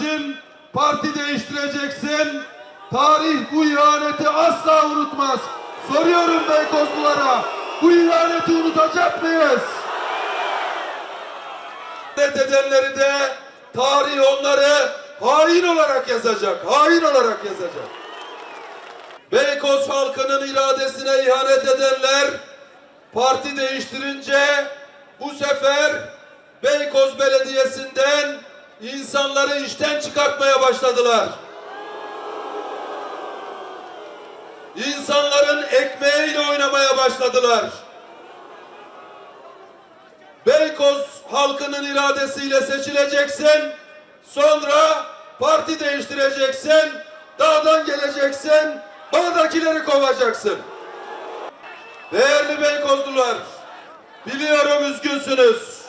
için parti değiştireceksin. Tarih bu ihaneti asla unutmaz. Soruyorum Beykozlulara, bu ihaneti unutacak mıyız? İhanet edenleri de tarih onları hain olarak yazacak, hain olarak yazacak. Beykoz halkının iradesine ihanet edenler parti değiştirince bu sefer Beykoz Belediyesi'nden insanları işten çıkartmaya başladılar. İnsanların ekmeğiyle oynamaya başladılar. Beykoz halkının iradesiyle seçileceksin. Sonra parti değiştireceksin. Dağdan geleceksin. Bağdakileri kovacaksın. Değerli Beykozlular, biliyorum üzgünsünüz.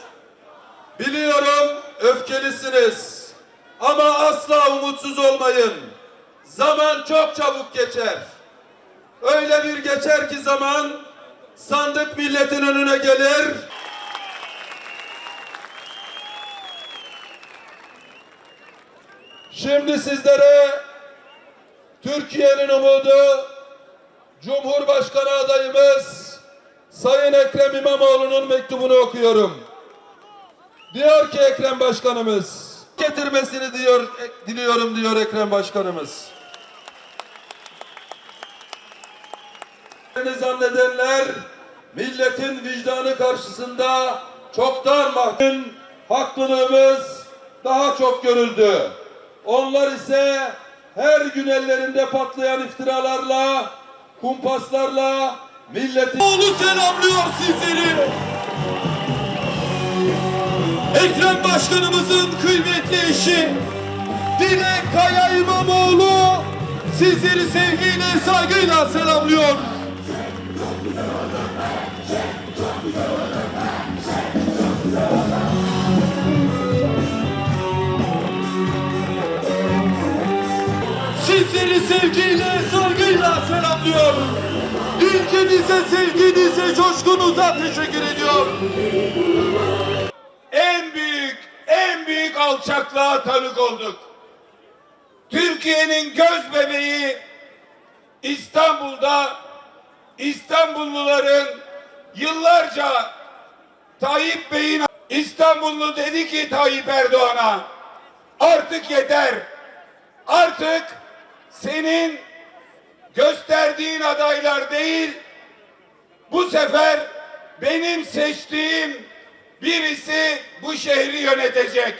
Biliyorum öfkelisiniz. Ama asla umutsuz olmayın. Zaman çok çabuk geçer. Öyle bir geçer ki zaman sandık milletin önüne gelir. Şimdi sizlere Türkiye'nin umudu Cumhurbaşkanı adayımız Sayın Ekrem İmamoğlu'nun mektubunu okuyorum. Diyor ki Ekrem Başkanımız getirmesini diyor diliyorum diyor Ekrem Başkanımız. Beni zannedenler milletin vicdanı karşısında çoktan mahkum haklılığımız daha çok görüldü. Onlar ise her gün ellerinde patlayan iftiralarla, kumpaslarla milletin Oğlu selamlıyor sizleri. Ekrem Başkanımızın kıymetli eşi Dilek Kaya İmamoğlu sizleri sevgiyle, saygıyla selamlıyor. Sizleri sevgiyle, saygıyla selamlıyor. Ülkenize, sevginize, coşkunuza teşekkür ediyor. En büyük, en büyük alçaklığa tanık olduk. Türkiye'nin göz bebeği İstanbul'da İstanbulluların yıllarca Tayyip Bey'in İstanbullu dedi ki Tayyip Erdoğan'a artık yeter. Artık senin gösterdiğin adaylar değil, bu sefer benim seçtiğim birisi bu şehri yönetecek.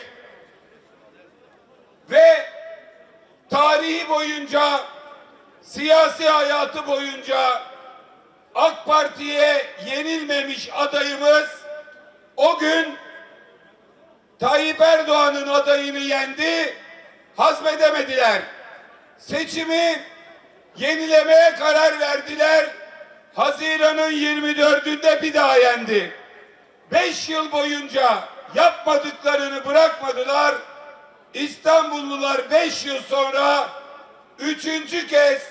Ve tarihi boyunca, siyasi hayatı boyunca AK Parti'ye yenilmemiş adayımız o gün Tayyip Erdoğan'ın adayını yendi, hazmedemediler. Seçimi yenilemeye karar verdiler. Haziran'ın 24'ünde bir daha yendi. Beş yıl boyunca yapmadıklarını bırakmadılar. İstanbullular beş yıl sonra üçüncü kez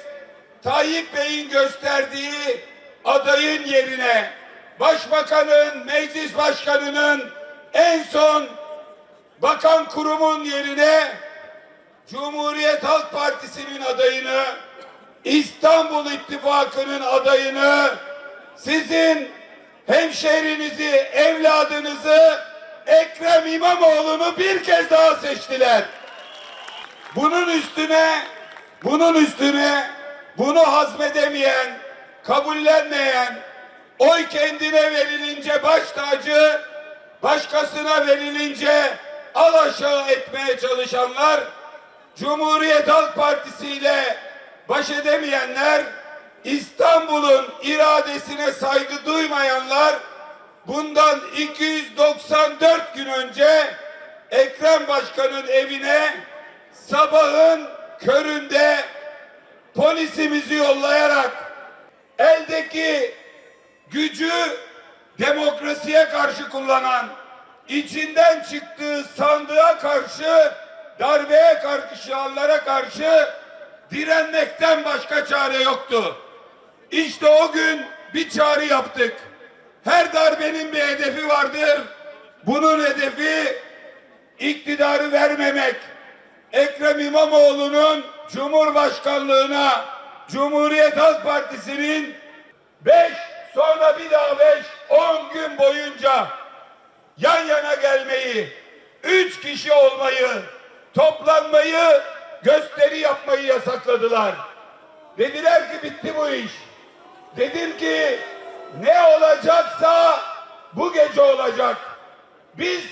Tayyip Bey'in gösterdiği adayın yerine başbakanın, meclis başkanının en son bakan kurumun yerine Cumhuriyet Halk Partisi'nin adayını, İstanbul İttifakı'nın adayını, sizin hemşehrinizi, evladınızı Ekrem İmamoğlu'nu bir kez daha seçtiler. Bunun üstüne, bunun üstüne bunu hazmedemeyen, kabullenmeyen, oy kendine verilince baş tacı, başkasına verilince alaşağı etmeye çalışanlar, Cumhuriyet Halk Partisi ile baş edemeyenler, İstanbul'un iradesine saygı duymayanlar, bundan 294 gün önce Ekrem Başkan'ın evine sabahın köründe polisimizi yollayarak eldeki gücü demokrasiye karşı kullanan, içinden çıktığı sandığa karşı, darbeye kalkışanlara karşı direnmekten başka çare yoktu. İşte o gün bir çağrı yaptık. Her darbenin bir hedefi vardır. Bunun hedefi iktidarı vermemek, Ekrem İmamoğlu'nun Cumhurbaşkanlığına Cumhuriyet Halk Partisi'nin 5 sonra bir daha 5 10 gün boyunca yan yana gelmeyi, üç kişi olmayı, toplanmayı, gösteri yapmayı yasakladılar. Dediler ki bitti bu iş. Dedim ki ne olacaksa bu gece olacak. Biz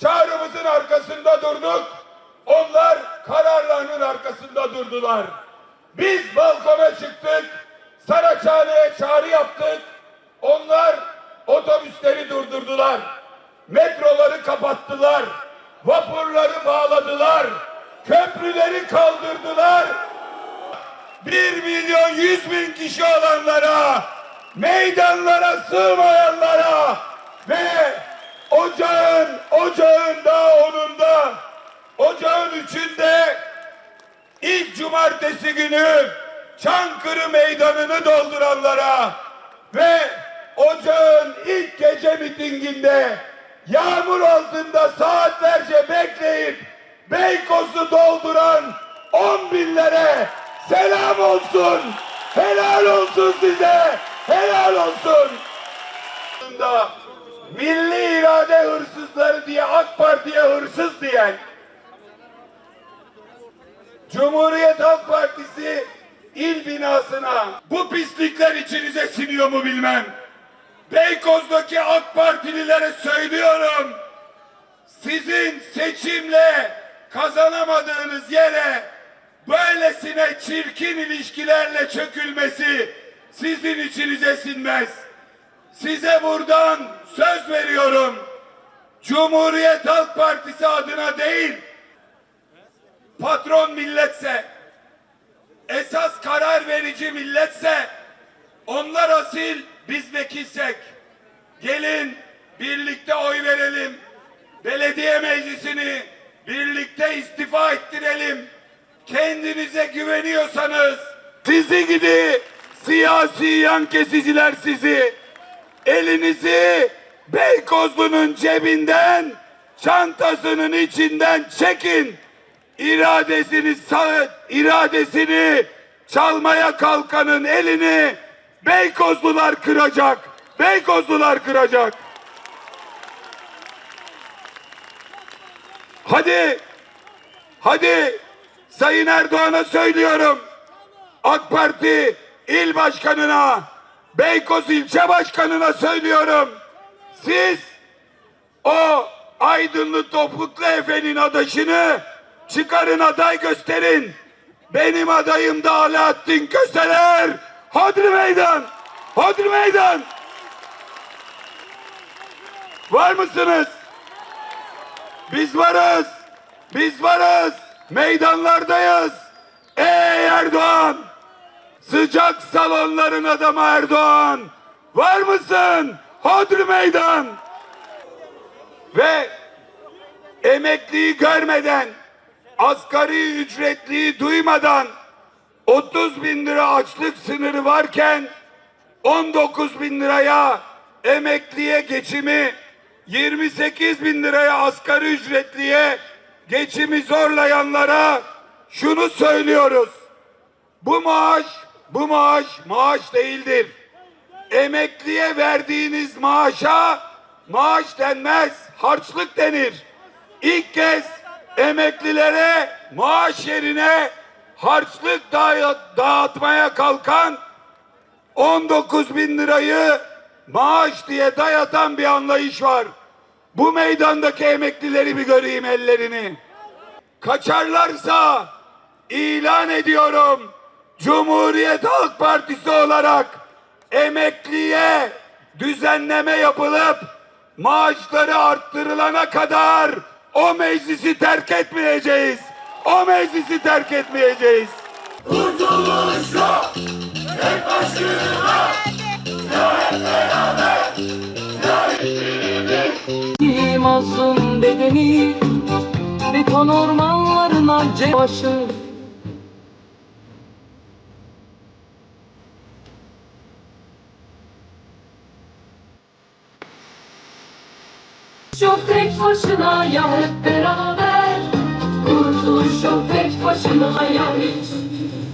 çağrımızın arkasında durduk. Onlar kararlarının arkasında durdular. Biz balkona çıktık. Saraçhane'ye çağrı yaptık. Onlar otobüsleri durdurdular. Metroları kapattılar. Vapurları bağladılar. Köprüleri kaldırdılar. Bir milyon yüz bin kişi olanlara, meydanlara sığmayanlara ve ocağın, ocağın da onun da, ocağın üçünde ilk cumartesi günü Çankırı meydanını dolduranlara ve ocağın ilk gece mitinginde yağmur altında saatlerce bekleyip Beykoz'u dolduran on binlere selam olsun. Helal olsun size. Helal olsun. Milli irade hırsızları diye AK Parti'ye hırsız diyen Cumhuriyet Halk Partisi il binasına bu pislikler içinize siniyor mu bilmem. Beykoz'daki AK Partililere söylüyorum. Sizin seçimle kazanamadığınız yere böylesine çirkin ilişkilerle çökülmesi sizin içinize sinmez. Size buradan söz veriyorum. Cumhuriyet Halk Partisi adına değil, patron milletse, esas karar verici milletse, onlar asil, biz vekilsek. Gelin birlikte oy verelim. Belediye meclisini birlikte istifa ettirelim. Kendinize güveniyorsanız sizi gidi siyasi yan kesiciler sizi elinizi Beykozlu'nun cebinden çantasının içinden çekin. İradesini sağ, iradesini çalmaya kalkanın elini Beykozlular kıracak. Beykozlular kıracak. Hadi, hadi Sayın Erdoğan'a söylüyorum. AK Parti il başkanına, Beykoz ilçe başkanına söylüyorum. Siz o aydınlı topuklu efenin adaşını çıkarın aday gösterin. Benim adayım da Alaaddin Köseler. Hodri meydan. Hodri meydan. Var mısınız? Biz varız. Biz varız. Meydanlardayız. Ey Erdoğan! Sıcak salonların adamı Erdoğan! Var mısın? Hodri meydan! Ve emekliyi görmeden, asgari ücretliyi duymadan 30 bin lira açlık sınırı varken 19 bin liraya emekliye geçimi 28 bin liraya asgari ücretliye geçimi zorlayanlara şunu söylüyoruz. Bu maaş, bu maaş maaş değildir. Emekliye verdiğiniz maaşa maaş denmez, harçlık denir. İlk kez emeklilere maaş yerine harçlık dağı- dağıtmaya kalkan 19 bin lirayı maaş diye dayatan bir anlayış var. Bu meydandaki emeklileri bir göreyim ellerini. Kaçarlarsa ilan ediyorum. Cumhuriyet Halk Partisi olarak emekliye düzenleme yapılıp maaşları arttırılana kadar o meclisi terk etmeyeceğiz. O meclisi terk etmeyeceğiz. Masum bedeni beton ormanlarına başı. Çok tek başına ya hep beraber Kurtuluş Yaşa tek başına hayalet Erdoğan'a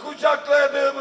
nasıl